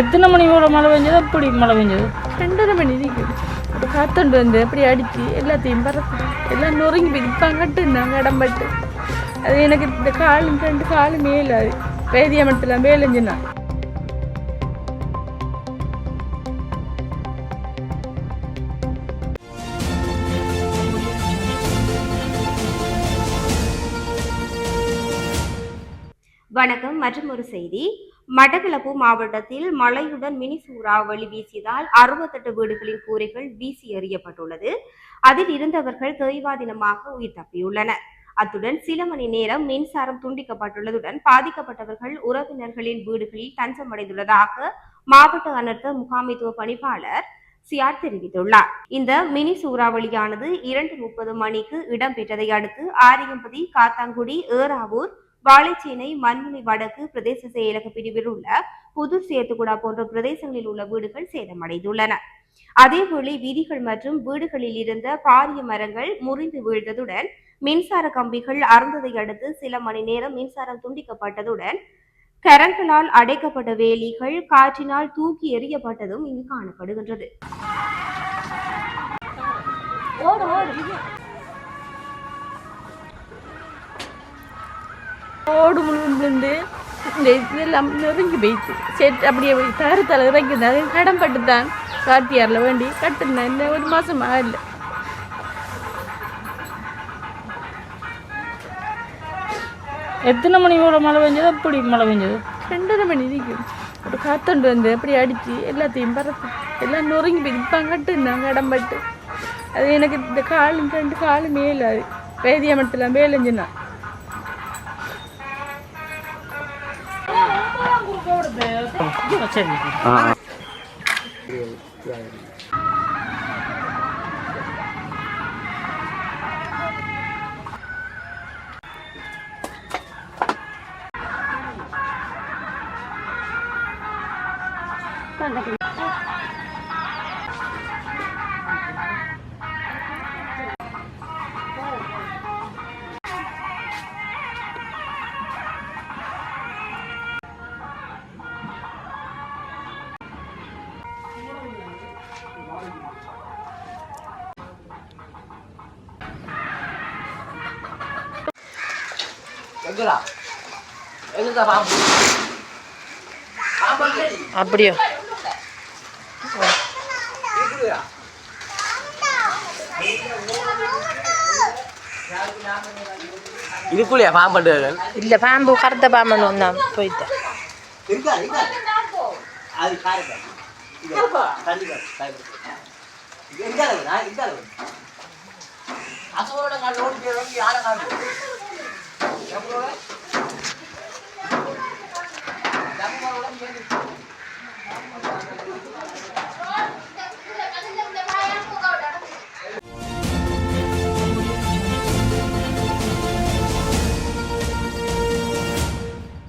எத்தனை மணி போல மழை பெஞ்சது? அப்படி மழை பெஞ்சது? ரெண்டரை மணி ஒரு காத்தண்டு வந்து அப்படி அடிச்சு எல்லாத்தையும் பறக்கு எல்லாம் நொறுங்கி போய் இப்போ கட்டுனாங்க இடம்பட்டு. அது எனக்கு இந்த காலும் ரெண்டு காலும் மேலாது. வேதியா மட்டும் மேலஞ்சுனா. வணக்கம் மற்றும் ஒரு செய்தி. மட்டக்களப்பு மாவட்டத்தில் மழையுடன் மினி சூறாவளி வீசியதால் அறுபத்தெட்டு வீடுகளின் கூரைகள் வீசி எறியப்பட்டுள்ளது. அதில் இருந்தவர்கள் தெய்வாதீனமாக உயிர் தப்பியுள்ளனர். அத்துடன் சில மணி நேரம் மின்சாரம் துண்டிக்கப்பட்டுள்ளதுடன் பாதிக்கப்பட்டவர்கள் உறவினர்களின் வீடுகளில் தஞ்சமடைந்துள்ளதாக மாவட்ட அனர்த்த முகாமைத்துவ பணிப்பாளர் சியார் தெரிவித்துள்ளார். இந்த மினி சூறாவளியானது இரண்டு முப்பது மணிக்கு இடம்பெற்றதை அடுத்து ஆரியம்பதி காத்தாங்குடி ஏறாவூர் வாழைச்சேனை மண்முனை வடக்கு பிரதேச செயலக பிரிவில் உள்ள புது சேத்துக்குடா போன்ற பிரதேசங்களில் உள்ள வீடுகள் சேதமடைந்துள்ளன. அதேவேளை வீதிகள் மற்றும் வீடுகளில் இருந்த பாரிய மரங்கள் முறிந்து வீழ்ந்ததுடன் மின்சார கம்பிகள் அறுந்ததை அடுத்து சில மணி நேரம் மின்சாரம் துண்டிக்கப்பட்டதுடன் கரங்களால் அடைக்கப்பட்ட வேலிகள் காற்றினால் தூக்கி எறியப்பட்டதும் இங்கு காணப்படுகின்றது. ஓடு விழுந்து இந்த இதெல்லாம் நெருங்கி போயிடுச்சு. சரி அப்படியே தரத்தில் இறங்கிது அது கடன்பட்டு தான் காட்டியாரில் வேண்டி கட்டுனேன். இந்த ஒரு மாதம் ஆகல. எத்தனை மணி போல மழை பெஞ்சது? அப்படி மழை பெஞ்சது? ரெண்டரை மணி இருக்கும் ஒரு காத்தண்டு வந்து அப்படி அடிச்சு எல்லாத்தையும் பறக்கு எல்லாம் நொறுங்கி இப்போ கட்டுனாங்க இடம்பட்டு அது எனக்கு இந்த காலும் ரெண்டு காலும் மேலாது. வேதியா மட்டும் மேலஞ்சுனா 啊！干那个。அப்படியோ? இதுக்குள்ளேயா பாம்பட்டுகள் இல்ல பாம்பு கருத்த பாம்பு ஒன்றா போயிட்டேன் அசோட கால் ஓடி போய் யாரை காட்டு நம்மளோட நம்மளோட சேர்ந்து